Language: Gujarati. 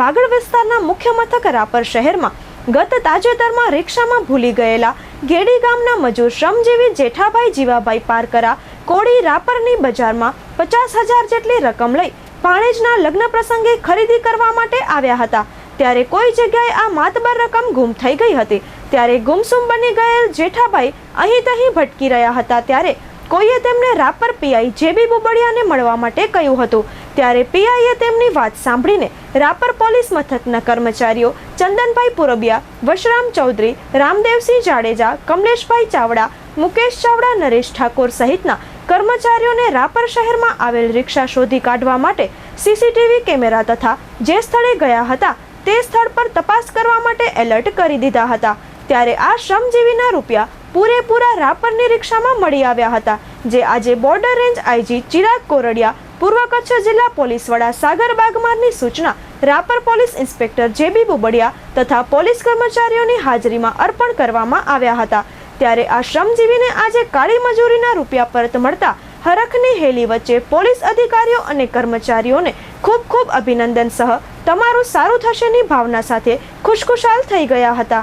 વાગડ વિસ્તારના મુખ્ય મથક રાપર શહેરમાં ગત તાજેતરમાં રિક્ષામાં ભૂલી ગયેલા ગેડી ગામના મજૂર શ્રમજીવી જેઠાભાઈ જીવાભાઈ પારકરા કોળી રાપરની બજારમાં પચાસ હજાર જેટલી રકમ લઈ ભાણેજના લગ્ન પ્રસંગે ખરીદી કરવા માટે આવ્યા હતા. ત્યારે કોઈ જગ્યાએ આ માતબર રકમ ગુમ થઈ ગઈ હતી. ત્યારે ગુમસુમ બની ગયેલ જેઠાભાઈ અહીં તહીં ભટકી રહ્યા હતા. ત્યારે કોઈએ તેમને રાપર પીઆઈ જેબી બુબડિયાને મળવા માટે કહ્યું હતું. ત્યારે પીઆઈએ તેમની વાત સાંભળીને રાપર પોલીસ મથકના કર્મચારીઓ ચંદનભાઈ પુરબિયા, વશરામ ચૌધરી, રામદેવસિંહ જાડેજા, કમલેશભાઈ ચાવડા, મુકેશ ચાવડા, નરેશ ઠાકોર સહિતના કર્મચારીઓને રાપર શહેરમાં આવેલ રિક્ષા શોધી કાઢવા માટે સીસીટીવી કેમેરા તથા જે સ્થળે ગયા હતા તે સ્થળ પર તપાસ કરવા માટે એલર્ટ કરી દીધા હતા. ત્યારે આ શ્રમજીવીના રૂપિયા પૂરેપૂરા રાપરની રિક્ષામાં મળી આવ્યા હતા, જે આજે border range IG Chirag Kordiya, પૂર્વ કચ્છ જિલ્લા પોલીસ વડા સાગર બાગમારની સૂચના, Rapar police inspector J B Bubadiya તથા પોલીસ કર્મચારીઓની હાજરીમાં અર્પણ કરવામાં આવ્યા હતા. ત્યારે આ શ્રમજીવીને આજે કાળી મજૂરીના રૂપિયા પરત મળતા હરખની હેલી વચ્ચે પોલીસ અધિકારીઓ અને કર્મચારીઓને ખૂબ ખૂબ અભિનંદન સહ તમારું સારું થશેની ભાવના સાથે ખુશખુશાલ થઈ ગયા હતા.